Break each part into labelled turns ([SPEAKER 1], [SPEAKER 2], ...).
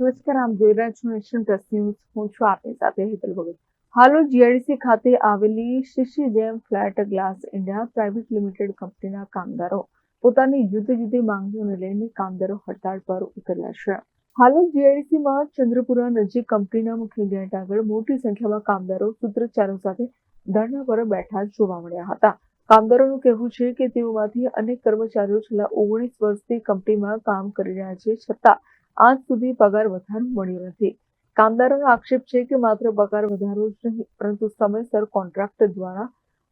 [SPEAKER 1] નમસ્કાર આમ જોઈ રહ્યા છો નેશન પ્લસ ન્યૂઝ, હું છું આપની સાથે હેતલ ભગત. હાલો જીઆઈડીસી ખાતે આવેલી શિશી જેમ flat glass India private limited કંપનીના કામદારો પોતાની જુદી જુદી માંગણીઓને લઈને કામદારો હડતાળ પર ઉતર્યા છે. હાલોલ જીઆઈડીસીમાં ચંદ્રપુરા નજીક કંપનીના મુખ્ય ગેટ આગળ મોટી સંખ્યામાં કામદારો સૂત્રોચ્ચારો સાથે ધરણા પર બેઠા જોવા મળ્યા હતા. કામદારોનું કહેવું છે કે તેઓમાંથી અનેક કર્મચારીઓ છેલ્લા ઓગણીસ વર્ષથી કંપનીમાં કામ કરી રહ્યા છે છતાં આજ સુધી પગાર વધારો મળ્યો નથી. કામદારોનો આક્ષેપ છે કે માત્ર પગાર વધારો જ નહીં, પરંતુ સમયસર કોન્ટ્રાક્ટ દ્વારા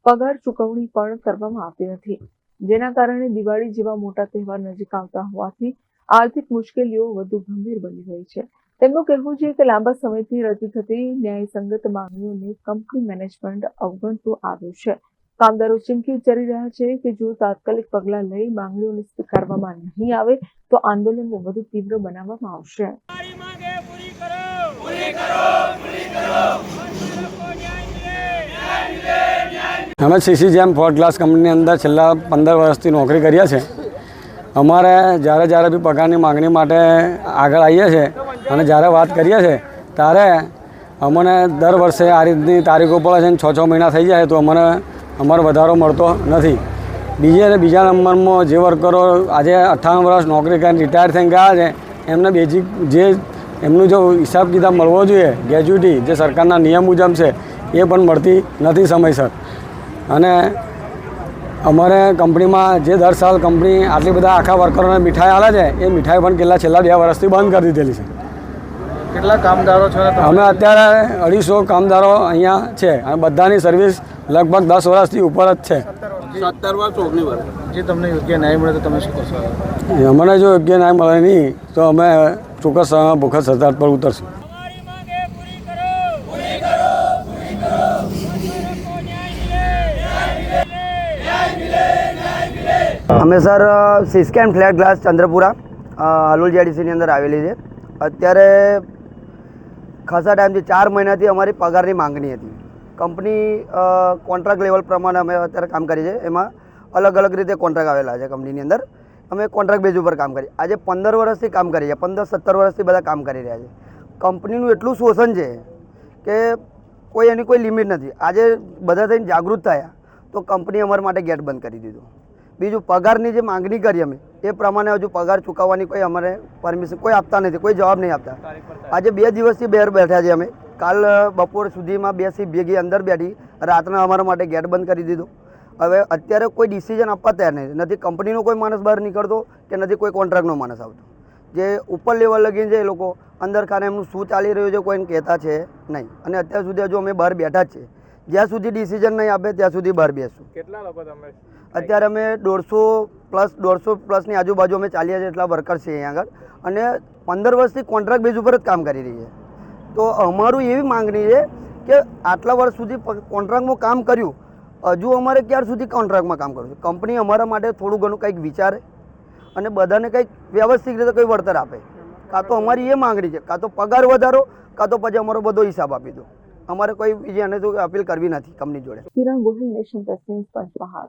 [SPEAKER 1] પગાર ચૂકવણી પણ કરવામાં આવતી નથી. જેના કારણે દિવાળી જેવા મોટા તહેવાર નજીક આવતા હોવાથી આર્થિક મુશ્કેલીઓ વધુ ગંભીર બની રહી છે. તેમનું કહેવું છે કે લાંબા સમયથી રજૂ થતી ન્યાયસંગત માંગણીઓને કંપની મેનેજમેન્ટ અવગણતું આવ્યું છે. કામદારો ચીમકી ઉચ્ચારી રહ્યા છે કે જો તાત્કાલિક પગલાં લઈ માંગણીઓને સ્વીકારવામાં નહીં આવે તો આંદોલનને વધુ તીવ્ર બનાવવામાં આવશે.
[SPEAKER 2] અમે સીસી જેમ ફોર્ડ ક્લાસ કંપનીની અંદર છેલ્લા પંદર વર્ષથી નોકરી કર્યા છે. અમારે જ્યારે જ્યારે બી પગારની માગણી માટે આગળ આવીએ છીએ અને જ્યારે વાત કરીએ છીએ ત્યારે અમને દર વર્ષે આ રીતની તારીખો પડે છે છ છ મહિના થઈ જાય તો અમને અમારો વધારો મળતો નથી. બીજે અને બીજા નંબરમાં જે વર્કરો આજે અઠ્ઠાણું વર્ષ નોકરી કરીને રિટાયર થઈને ગયા છે એમને બેઝિક જે એમનું જો હિસાબ કિતાબ મળવો જોઈએ ગ્રેજ્યુટી જે સરકારના નિયમ મુજબ છે એ પણ મળતી નથી સમયસર. અને અમારે કંપનીમાં જે દર સાલ કંપની આટલી બધા આખા વર્કરોને મીઠાઈ આલે છે એ મીઠાઈ પણ કેટલા છેલ્લા બે વર્ષથી બંધ કરી દીધેલી છે.
[SPEAKER 3] કેટલા કામદારો છે?
[SPEAKER 2] અમે અત્યારે અઢીસો કામદારો અહીંયા છે અને બધાની સર્વિસ લગભગ દસ વર્ષથી ઉપર જ છે.
[SPEAKER 3] તમે શું
[SPEAKER 2] અમને જો યોગ્ય ન્યાય મળે નહીં તો અમે ચોક્કસ ભૂખા સરદાર પર ઉતરશું.
[SPEAKER 4] અમે સર સિસ્કેન ફ્લેટ ગ્લાસ ચંદ્રપુરા હલુલ જેડીસીની અંદર આવેલી છે. અત્યારે ખાસા ટાઈમથી ચાર મહિનાથી અમારી પગારની માંગણી હતી. કંપની કોન્ટ્રાક્ટ લેવલ પ્રમાણે અમે અત્યારે કામ કરીએ છીએ. એમાં અલગ અલગ રીતે કોન્ટ્રાક્ટ આવેલા છે કંપનીની અંદર. અમે કોન્ટ્રાક્ટ બેઝ ઉપર કામ કરીએ. આજે પંદર વર્ષથી કામ કરીએ છીએ. પંદર, સત્તર વર્ષથી બધા કામ કરી રહ્યા છે. કંપનીનું એટલું શોષણ છે કે કોઈ એની કોઈ લિમિટ નથી. આજે બધા થઈને જાગૃત થયા તો કંપની અમારા માટે ગેટ બંધ કરી દીધું. બીજું પગારની જે માંગણી કરી અમે, એ પ્રમાણે હજુ પગાર ચૂકવવાની કોઈ અમારે પરમિશન કોઈ આપતા નથી. કોઈ જવાબ નહીં આપતા. આજે બે દિવસથી બહાર બેઠા છીએ અમે. કાલ બપોર સુધીમાં બેસી ભેગી અંદર બેઠી રાતના અમારા માટે ગેટ બંધ કરી દીધો. હવે અત્યારે કોઈ ડિસિઝન આપવા તૈયાર નહીં. નથી કંપનીનો કોઈ માણસ બહાર નીકળતો કે નથી કોઈ કોન્ટ્રાક્ટનો માણસ આવતો. જે ઉપર લેવલ લગીને છે એ લોકો અંદર ખાને એમનું શું ચાલી રહ્યું છે કોઈને કહેતા છે નહીં. અને અત્યાર સુધી હજુ અમે બહાર બેઠા જ છે. જ્યાં સુધી ડિસિઝન નહીં આપે ત્યાં સુધી બહાર બેસું.
[SPEAKER 3] કેટલા લોકો તમે
[SPEAKER 4] અત્યારે અમે દોઢસો પ્લસ દોઢસો પ્લસની આજુબાજુ અમે ચાલીએ છીએ એટલા વર્કર છે અહીંયા આગળ. અને પંદર વર્ષથી કોન્ટ્રાક્ટ બેઝ ઉપર જ કામ કરી રહી છે. તો અમારું એવી માંગણી છે કે આટલા વર્ષ સુધી કોન્ટ્રાક્ટમાં કામ કર્યું, હજુ અમારે ક્યાર સુધી કોન્ટ્રાક્ટમાં કામ કરવું છે? કંપની અમારા માટે થોડું ઘણું કંઈક વિચારે અને બધાને કંઈક વ્યવસ્થિત રીતે કોઈ વળતર આપે. કાં તો અમારી એ માંગણી છે, કાં તો પગાર વધારો, કાં તો પછી અમારો બધો હિસાબ આપી દો. અમારે કોઈ બીજી તો અપીલ કરવી નથી કંપની જોડે.
[SPEAKER 1] Kiran Gohil nation president Panchmahal.